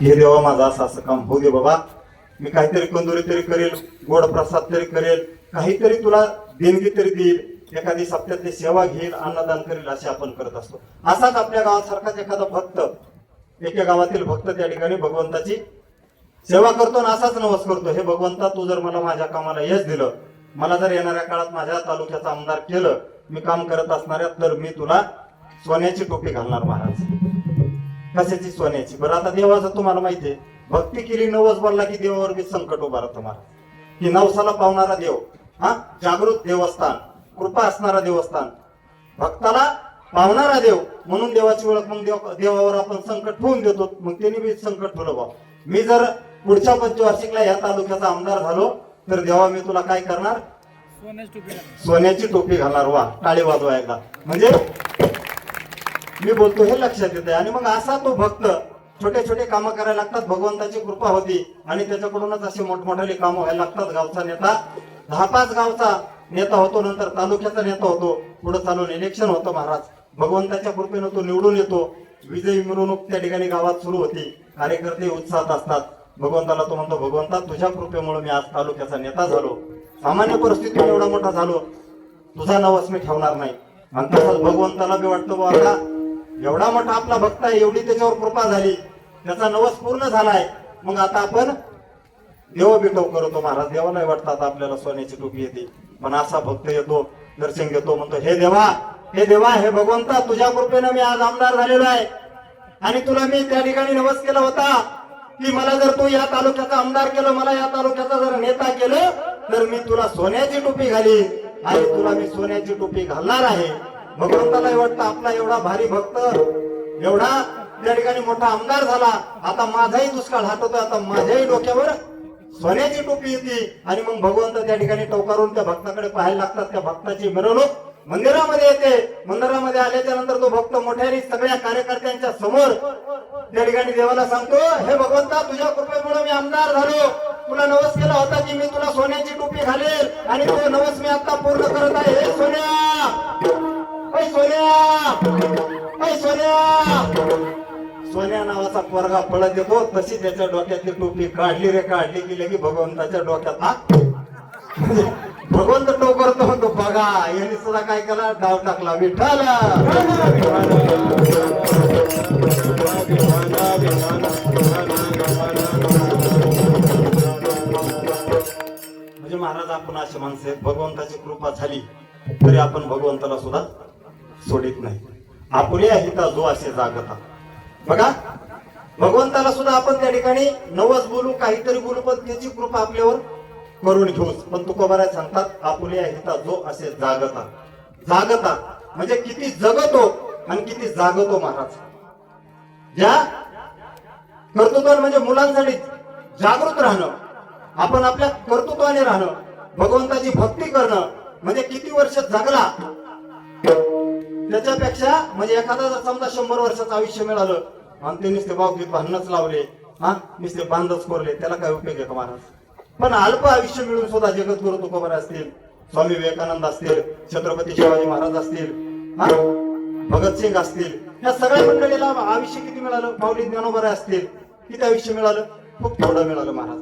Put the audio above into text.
हे देवा माझं असं असं काम होऊ दे बाबा. मी काहीतरी कंदुरी तरी करेल गोड प्रसाद तरी करेल काहीतरी तुला देणगी तरी देईल एखादी सप्त्यातली सेवा घेईल अन्नदान करेल असे आपण करत असतो. असाच आपल्या गावासारखाच एखादा भक्त एका गावातील भक्त त्या ठिकाणी भगवंताची सेवा करतो आणि असाच नवस करतो. हे भगवंता तू जर मला माझ्या कामाला यश दिलं मला जर येणाऱ्या काळात माझ्या तालुक्याचा आमदार केलं मी काम करत असणाऱ्या तर मी तुला सोन्याची टोपी घालणार महाराज. कशाची सोन्याची? बरं आता देवाचं तुम्हाला माहितीये भक्ती केली नवस बोलला की देवावर बी संकट उभा महाराज की नवसाला पावणारा देव हा? जागृत देवस्थान कृपा असणारा देवस्थान. भक्ताला पावणारा देव म्हणून देवाची ओळख मग देव देवावर आपण संकट ठेवून देतो. मग त्यांनी बी संकट ठेवलं बा मी जर पुढच्या पंचवार्षिकला या तालुक्याचा आमदार झालो तर देवा मी तुला काय करणार? सोन्याची टोपी घाला. सोन्याची टोपी घालणार वा टाळी वाजवा एकदा. म्हणजे मी बोलतो हे लक्षात येते आणि मग असा तो भक्त छोटे छोटे कामं करायला लागतात भगवंताची कृपा होती आणि त्याच्याकडूनच असे मोठमोठाले कामं व्हायला लागतात. गावचा नेता दहा पाच गावचा नेता होतो नंतर तालुक्याचा नेता होतो पुढे चालून इलेक्शन होतं महाराज. भगवंताच्या कृपेनं तो निवडून येतो. विजयी मिरवणूक त्या ठिकाणी गावात सुरू होती. कार्यकर्ते उत्साहात असतात. भगवंताला तो म्हणतो भगवंता तुझ्या कृपेमुळे मी आज तालुक्याचा नेता झालो. सामान्य परिस्थितीत एवढा मोठा झालो. तुझा नवस मी ठेवणार नाही. आणि तसंच भगवंताला बी वाटतं बुवा एवढा मोठा आपला भक्त आहे एवढी त्याच्यावर कृपा झाली. त्याचा नवस पूर्ण झालाय. मग आता आपण देव बिटव करतो महाराज. देवाला वाटतात आपल्याला सोन्याची टोपी येते. पण असा भक्त येतो दर्शन घेतो म्हणतो हे देवा हे देवा हे भगवंता तुझ्या कृपेनं मी आज आमदार झालेलो आहे. आणि तुला मी त्या ठिकाणी नवस केला होता की मला जर तू या तालुक्याचा आमदार केलं मला या तालुक्याचा जर नेता केलं तर मी तुला सोन्याची टोपी घाली आणि तुला मी सोन्याची टोपी घालणार आहे. भगवंताला वाटतं आपला एवढा भारी भक्त एवढा त्या ठिकाणी मोठा आमदार झाला आता माझाही दुष्काळ हटवतोय आता माझ्याही डोक्यावर सोन्याची टोपी येते. आणि मग भगवंत त्या ठिकाणी टोकारून त्या भक्ताकडे पाहायला लागतात त्या भक्ताची मिरवणूक मंदिरामध्ये येते. मंदिरामध्ये आल्याच्यानंतर तो भक्त मोठ्याने सगळ्या कार्यकर्त्यांच्या समोर त्या ठिकाणी देवाला सांगतो हे भगवंता तुझ्या कृपेमुळे मी आमदार झालो. तुला नवस केला होता की मी तुला सोन्याची टोपी घालेल आणि तो नवस मी आता पूर्ण करत आहे. सोन्या! सोन्या नावाचा पोरगा पळत येतो तशी त्याच्या डोक्यातली टोपी काढली रे काढली की भगवंताच्या डोक्यात ना भगवंत टोकरतो म्हणतो बघा यांनी सुद्धा काय केला? डाव टाकला विठ्ठल! म्हणजे महाराज आपण असे माणसे भगवंताची कृपा झाली तरी आपण भगवंताला सुद्धा सोडित नाही. आपुल्या हिता जो असे जागता बघा भगवंताला सुद्धा आपण त्या ठिकाणी नवस बोलू काहीतरी बोलू पण त्याची कृपा आपल्यावर करून घेऊच. पण तुकोबाराय सांगतात आपुल्या हिता जो असे जागता जागता म्हणजे किती जगतो आणि किती जागतो महाराज. ज्या कर्तृत्वान म्हणजे मुलांसाठी जागृत राहणं आपण आपल्या कर्तृत्वाने राहणं भगवंताची भक्ती करणं म्हणजे किती वर्ष जगला? त्याच्यापेक्षा म्हणजे एखादा जर समजा शंभर वर्षाचं आयुष्य मिळालं आणि ते नुसते बावकीत भांडणच लावले हा नुसते बांधच कोरले त्याला काय उपयोग आहे का महाराज? पण अल्प आयुष्य मिळून सुद्धा जगद्गुरु तुकोबार असतील स्वामी विवेकानंद असतील छत्रपती शिवाजी महाराज असतील भगतसिंग असतील या सगळ्या मंडळीला आयुष्य किती मिळालं? माऊली ज्ञानोबा असतील किती आयुष्य मिळालं? खूप थोडं मिळालं महाराज.